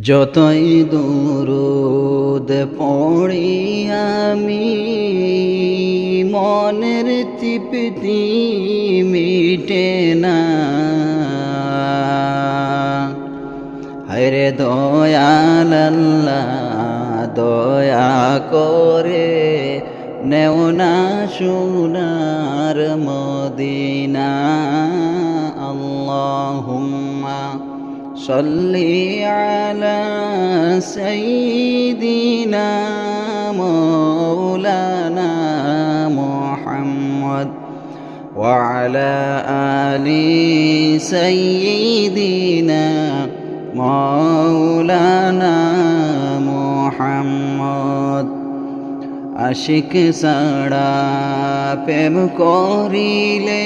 যতই দূরদ পড়ি আমি, মনের তৃপ্তি মিটে না। হরে দয়াল আল্লাহ দয়া করে নেও না সোনার মদিনা। صلي على سيدنا مولانا محمد وعلى آل سيدنا مولانا محمد আশিক সাড়া প্রেম করিলে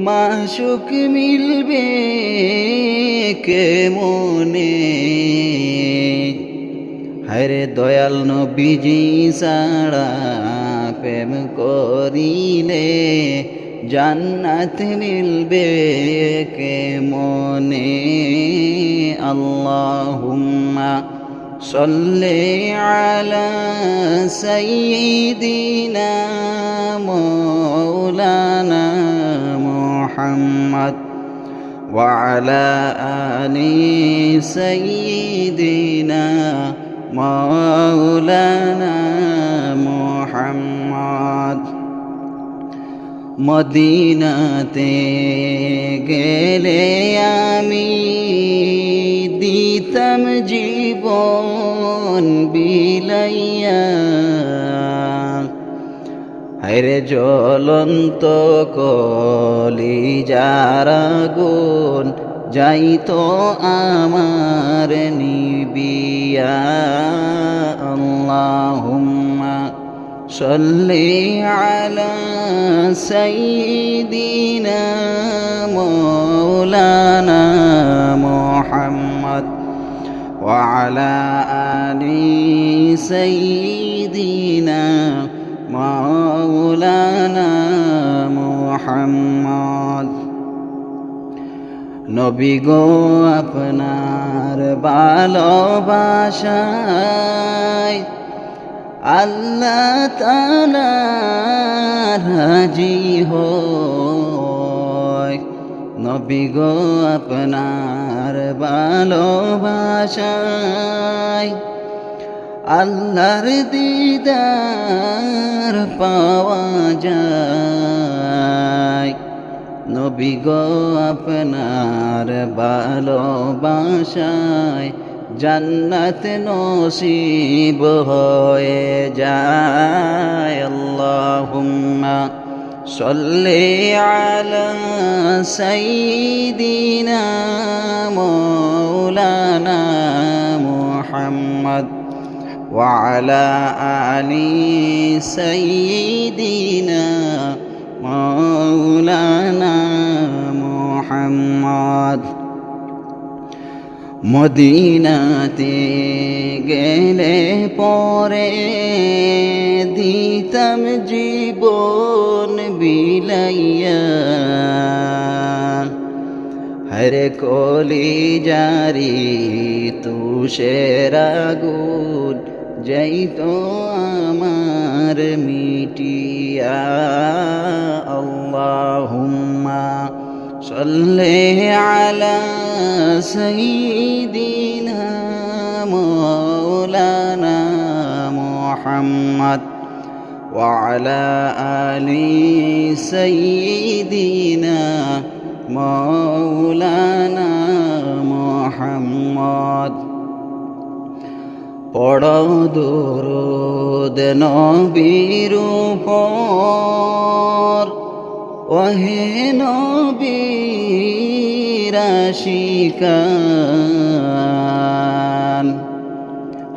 মাসুক মিলবে কে মনে হরে দয়াল নবীজি সারা প্রেম করিলে জান্নাত মিলবে কে মনে আল্লাহুম্মা সল্লে আলা সাইয়িদিনা মৌলানা محمد وعلى آل سيدنا مولانا محمد মদিনাতে গেলে আমি দিতাম জীবন বিলাইয়া হায়রে জ্বলন্ত কলি যারা গুণ যাইতো আমার নিবিয়া। আল্লাহুম্মা সাল্লি আলা সাইয়্যিদিনা মাওলানা মুহাম্মদ ওয়া আলা আলি মৌলান মোহাম্মদ নবী গো আপনার ভালোবাসায় আল্লাহ তালা রাজি হয়। নবী গো আপনার ভালোবাসায় আল্লাহর দিদার পাওয়া যায়। নবী গো আপনার ভালোবাসায় জান্নাত নসিব হয়ে যায়। আল্লাহুম্মা সল্লে আলা সাইদিনা মৌলানা মুহাম্মদ। وعلى آل سيدنا مولانا محمد মদিনাতে গেলে পরে দিতাম জীবন বিলাইয়া হরে কলি জারি তুষের আগুন যাইতো আমার মিটিয়া আল্লাহুম্মা صل على سيدنا مولانا محمد وعلى آل سيدنا مولانا محمد পড় দরুদ নবীর উপর। ওহে নবীরাশিকান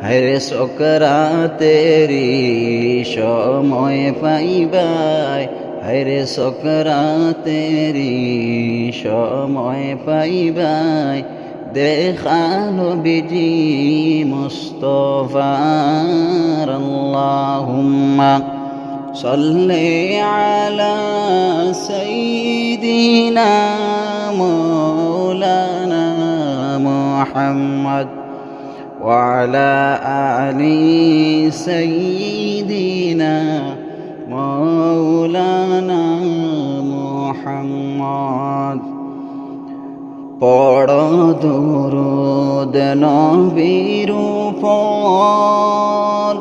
হরে সকরাতেরি সময় পাইবাই হরে সকরাতেরি সময় পাইবাই। দেখালো বিজি মুস্তফার আল্লাহুম্মা صل على سيدنا مولانا محمد وعلى آل سيدنا مولانا محمد পড় দুরুদ নবীর উপর।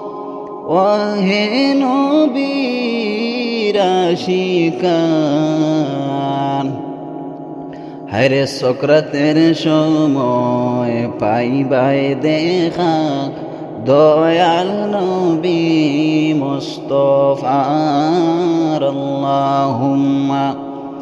ওহে নবীর আশিকান। হরে সক্রাতের সময় পাইবাই দেখা। দয়াল নবী মুস্তফার আল্লাহুম্মা।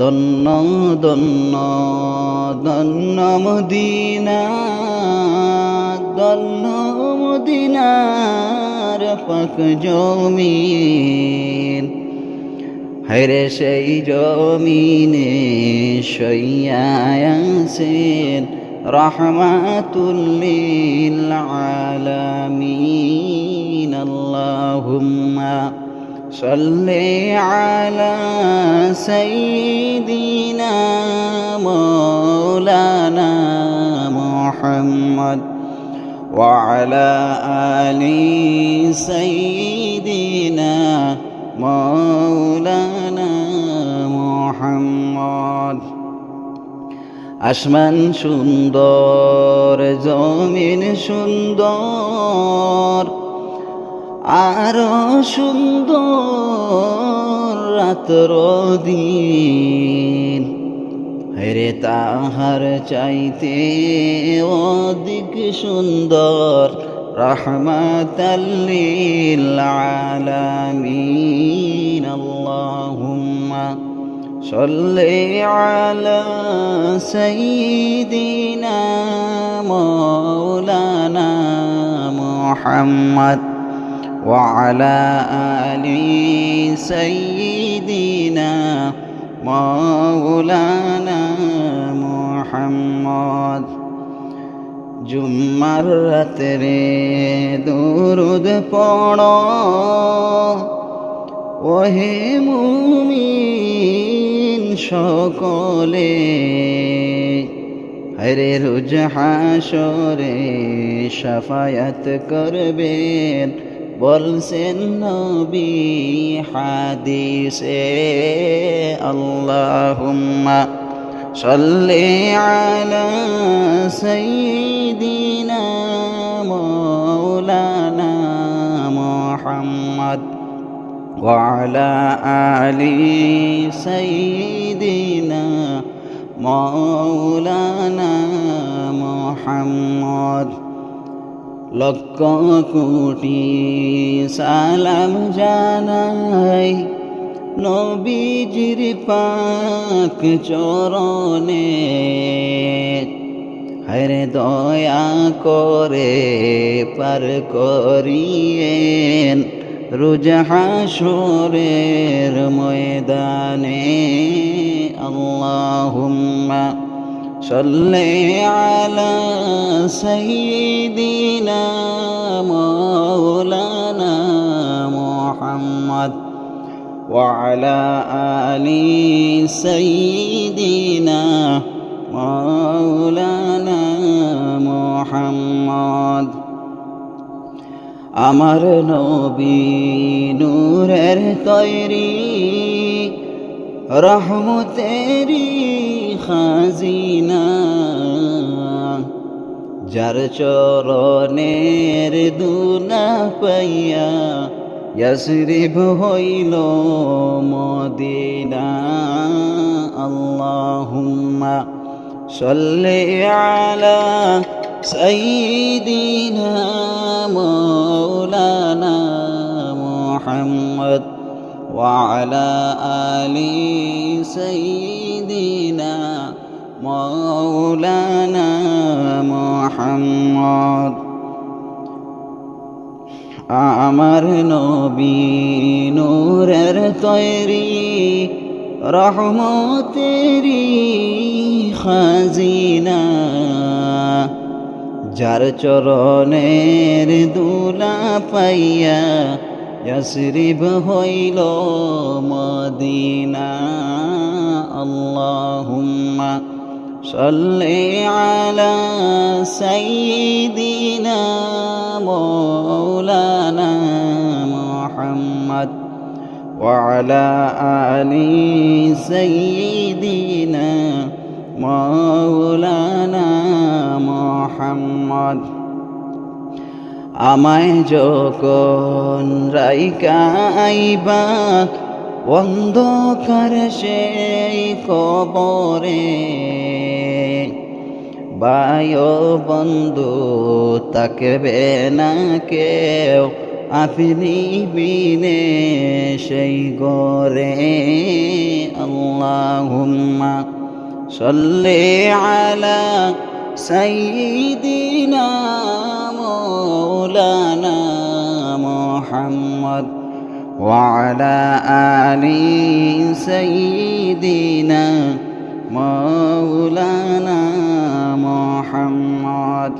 দন্ন দন্ন দন্ন মদিনা, দন্ন মদিনার পাক জমিন। হায়রে সেই জমিনে শയ്যায়াসেন রহমাতুল্লিল আলামিন। আল্লাহুম্মা صل على سيدنا مولانا محمد وعلى آل سيدنا مولانا محمد আসমান সুন্দর জমিন সুন্দর আরও সুন্দর রাত্র রদিন হরে তাহার চাইতে অধিক সুন্দর রহমতাল্লিল আলামিন। আল্লাহুম্মা সাল্লি আলা সাইয়্যিদিনা وعلى آل سيدنا مولانا محمد জুম্মার রাত্রে দুরুদ পড়ো ওহে মুমিন সকলে হরে রোজ হাসরে সাফায়াত করবেন বলছেন নবী হাদিসে আল্লাহুম্মা صلي على سيدنا مولانا محمد وعلى آل سيدنا مولانا محمد লক্ষ কোটি সালাম জানাই। নবীজির পাক চরণে হরে দয়া করে পার করিয়েন রোজ হাসরের ময়দানে। আল্লাহুম্মা صل على سيدنا مولانا محمد وعلى آل سيدنا مولانا محمد আমার নবী নূরের তৈরি রহমতেরি খাজিনা। যার চরণের দুনা পাইয়া ইয়াসরিব হইল মদিনা। আল্লাহুম্মা সাল্লি আলা সাইয়্যিদিনা মাওলানা মুহাম্মদ। وعلى آل سيدنا مولانا محمد আমার নবী নূরের তৈরি রহমতেরি খাজিনা যার চরণের দুলা পাইয়া ইয়াসরিব হইল মদিনা আল্লাহুম্মা সাল্লি আলা সাইয়্যিদিনা মাওলানা মুহাম্মদ وعلى آل سيدنا مولانا محمد আমায় যখন রাইকা আইবা অন্ধকার সেই কবরে। বায় বন্ধু, তাকবে না কেউ, আপনি বিনে সেই গরে আল্লাহুম্মা সাল্লি আলা সাইয়্যিদিনা مولانا محمد وعلى آل سيدنا مولانا محمد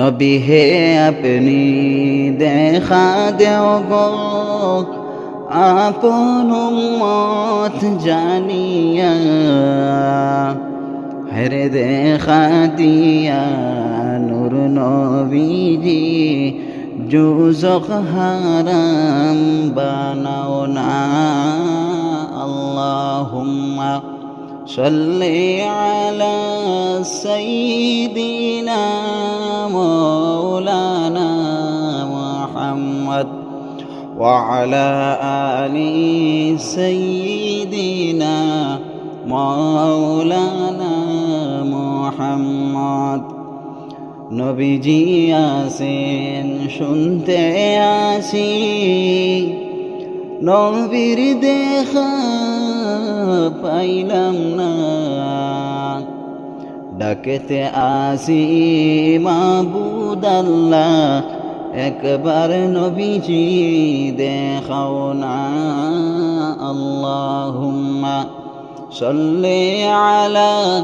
নবী হে আপনি দেখা দেও গো আপন মত জানিয়া হেরে দেখা দিয়া নূর নবীজি জুজক হারাম বানাও না আল্লাহুম্মা সাল্লি আলা সাইয়্যিদিনা মাওলানা মুহাম্মদ وعلى آل سيدنا مولانا মোহাম্মদ। নবীজি আসেন শুনতে আসি। নবীর দেখা পাইলাম না। ডাকেতে আসি মাবুদাল্লাহ একবার নবীজি দেখাও না। আল্লাহুম্মা সল্লে আলা